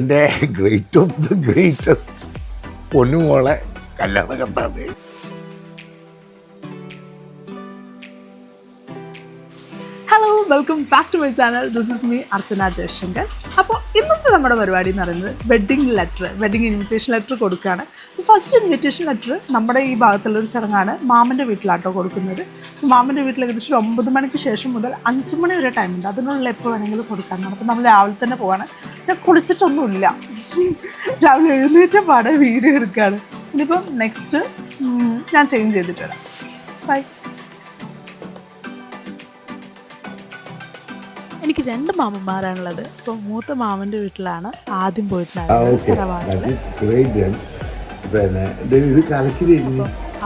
എന്റെ great of the greatest പൊന്നുമോളെ കല്യാണ കത്താണ് hello welcome back to my channel this is me Archana Jayashankar അപ്പോൾ ഇന്നത്തെ നമ്മുടെ പരിപാടി എന്ന് പറയുന്നത് wedding letter wedding invitation letter കൊടുക്കുകയാണ്. ഫസ്റ്റ് ഇൻവിറ്റേഷൻ ലെറ്റർ നമ്മുടെ ഈ ഭാഗത്തുള്ളൊരു ചടങ്ങാണ് മാമന്റെ വീട്ടിലാട്ടോ കൊടുക്കുന്നത്. മാമന്റെ വീട്ടിൽ ഏകദേശം ഒമ്പത് മണിക്ക് ശേഷം മുതൽ അഞ്ച് മണി വരെ ടൈമുണ്ട് അതിനുള്ള എപ്പോൾ വേണമെങ്കിലും കൊടുക്കാൻ അപ്പോൾ നമ്മൾ രാവിലെ തന്നെ പോവാണ്. ഞാൻ കുളിച്ചിട്ടൊന്നുമില്ല. രാവിലെ എഴുന്നേറ്റ പാടെ വീഡിയോ എടുക്കുകയാണ് ഇനിയിപ്പം നെക്സ്റ്റ് ഞാൻ ചേഞ്ച് ചെയ്തിട്ട് വരാം. ബൈ എനിക്ക് രണ്ട് മാമന്മാരാണുള്ളത്. അപ്പോൾ മൂത്ത മാമന്റെ വീട്ടിലാണ് ആദ്യം പോയിട്ടുണ്ടായിരുന്നത്.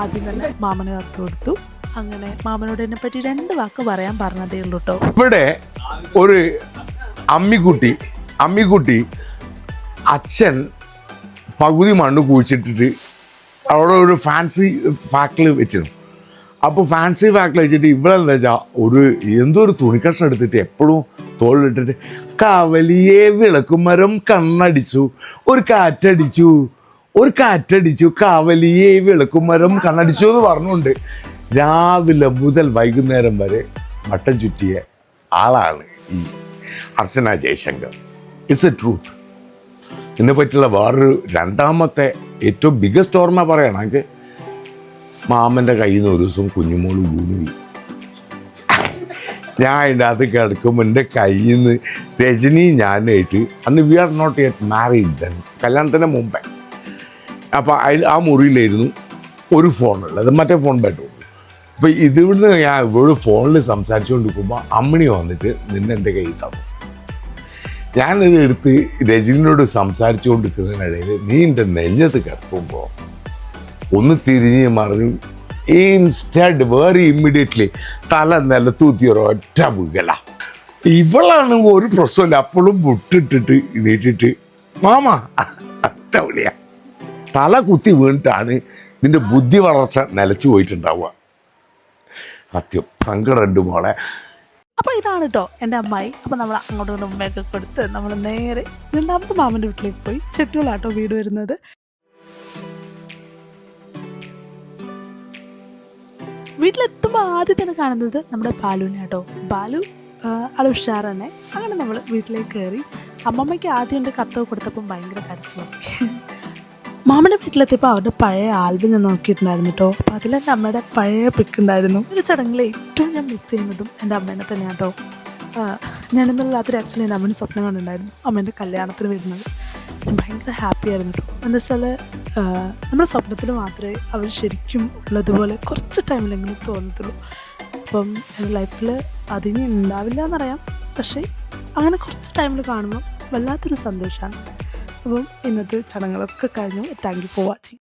ആദ്യം തന്നെ മാമനെ കത്ത് കൊടുത്തു. അങ്ങനെ മാമനോട് എന്നെ പറ്റി രണ്ട് വാക്ക് പറയാൻ പറഞ്ഞതേ ഉള്ളൂ കേട്ടോ ഇവിടെ ഒരു അമ്മിക്കുട്ടി അമ്മിക്കുട്ടി അച്ഛൻ പകുതി മണ്ണ് കുഴിച്ചിട്ടിട്ട് അവിടെ ഒരു ഫാൻസി ഫാക്ടറി വെച്ചിരുന്നു. അപ്പോൾ ഫാൻസി ഫാക്ടറി വെച്ചിട്ട് ഇവിടെ എന്താ വെച്ചാൽ ഒരു എന്തോ ഒരു തുണിക്കഷ്ണം എടുത്തിട്ട് എപ്പോഴും തോളിലിട്ടിട്ട് കവലിയെ വിളക്കുമരം കണ്ണടിച്ചു ഒരു കാറ്റടിച്ചു ഒരു കാറ്റടിച്ചു കവലിയെ വിളക്കുമരം കണ്ണടിച്ചു എന്ന് പറഞ്ഞുകൊണ്ട് രാവിലെ മുതൽ വൈകുന്നേരം വരെ വട്ടം ചുറ്റിയ ആളാണ് ഈ Archana Jayashankar. It's a truth ഇതിനെ പറ്റിയുള്ള വേറൊരു രണ്ടാമത്തെ ഏറ്റവും ബിഗസ്റ്റ് ഓർമ്മ പറയണമെങ്കിൽ മാമന്റെ കയ്യിൽ നിന്ന് ഒരു ദിവസം കുഞ്ഞുമോൾ വീണു. ഞാൻ അതിന്റെ അത് കിടക്കുമ്പോൾ എന്റെ കയ്യിൽ നിന്ന് രജനി ഞാനായിട്ട് അന്ന് we are not yet married then കല്യാണത്തിന് മുമ്പേ. അപ്പോൾ അതിൽ ആ മുറിയിലായിരുന്നു ഒരു ഫോണുള്ളത്. മറ്റേ ഫോൺ ബെഡ്റൂം അപ്പോൾ ഇതിവിടുന്ന് ഞാൻ ഇവിടെ ഫോണിൽ സംസാരിച്ചുകൊണ്ടിരിക്കുമ്പോൾ അമ്മിണി വന്നിട്ട് നിന്നെ എന്റെ കയ്യിൽ തന്നു. ഞാനിത് എടുത്ത് രജനിയോട് സംസാരിച്ചുകൊണ്ടിരിക്കുന്നതിനിടയിൽ നീ എന്റെ നെഞ്ഞത്ത് കിടക്കുമ്പോൾ ഒന്ന് തിരിഞ്ഞ് മറിഞ്ഞു ഇൻസ്റ്റഡ് വേറെ ഇമ്മീഡിയറ്റ്ലി തല നിലത്തൂത്തി ഒരൊറ്റ വീകല. ഇവളാണ് ഒരു പ്രശ്നമില്ല. അപ്പോഴും മുട്ടിട്ടിട്ട് ഇണീറ്റിട്ട് മാമാ വിളിയാ തല കുത്തി വീണിട്ടാണ് നിന്റെ ബുദ്ധി വളർച്ച നിലച്ചു പോയിട്ടുണ്ടാവുക. സത്യം സങ്കടമുണ്ട് മോളെ. അപ്പോൾ ഇതാണ് കേട്ടോ എന്റെ അമ്മായി. അപ്പോൾ നമ്മൾ അങ്ങോട്ടും ഇങ്ങോട്ടും ഉമ്മയൊക്കെ കൊടുത്ത് നമ്മൾ നേരെ രണ്ടാമത്തെ മാമന്റെ വീട്ടിലേക്ക് പോയി ചെട്ടുകളാട്ടോ വീട് വരുന്നത്. വീട്ടിലെത്തുമ്പോൾ ആദ്യം തന്നെ കാണുന്നത് നമ്മുടെ ബാലുവിനെ കേട്ടോ ബാലു അത് ഉഷാറാണ്. അങ്ങനെ നമ്മൾ വീട്ടിലേക്ക് കയറി. അമ്മമ്മയ്ക്ക് ആദ്യം എന്റെ കത്ത് കൊടുത്തപ്പം ഭയങ്കര കരച്ചിലായി. മാമന്റെ വീട്ടിലെത്തിയപ്പോൾ അവരുടെ പഴയ ആൽബം ഞാൻ നോക്കിയിട്ടുണ്ടായിരുന്നു കേട്ടോ. അപ്പോൾ അതിൽ അമ്മയുടെ പഴയ പിക്ക് ഉണ്ടായിരുന്നു. ഒരു ചടങ്ങിൽ ഏറ്റവും ഞാൻ മിസ് ചെയ്യുന്നതും എന്റെ അമ്മേനെ തന്നെയാണ് കേട്ടോ. ഞാനിന്നലെ രാത്രി ആക്ച്വലി എന്റെ അമ്മേനെ സ്വപ്നം കണ്ടിട്ടുണ്ടായിരുന്നു. അമ്മേന്റെ കല്യാണത്തിന് വരുന്നത്. ഞാൻ ഭയങ്കര ഹാപ്പി ആയിരുന്നു കേട്ടോ. എന്താ വെച്ചാൽ നമ്മുടെ സ്വപ്നത്തിൽ മാത്രമേ അവർ ശരിക്കും ഉള്ളതുപോലെ കുറച്ച് ടൈമിലെങ്കിലും തോന്നത്തുള്ളൂ. അപ്പം എന്റെ ലൈഫിൽ അതിനി ഉണ്ടാവില്ല എന്നറിയാം. പക്ഷേ അങ്ങനെ കുറച്ച് ടൈമിൽ കാണുമ്പോൾ വല്ലാത്തൊരു സന്തോഷമാണ് അപ്പം ഇന്നത്തെ ചടങ്ങുകളൊക്കെ കഴിഞ്ഞു. Thank you for watching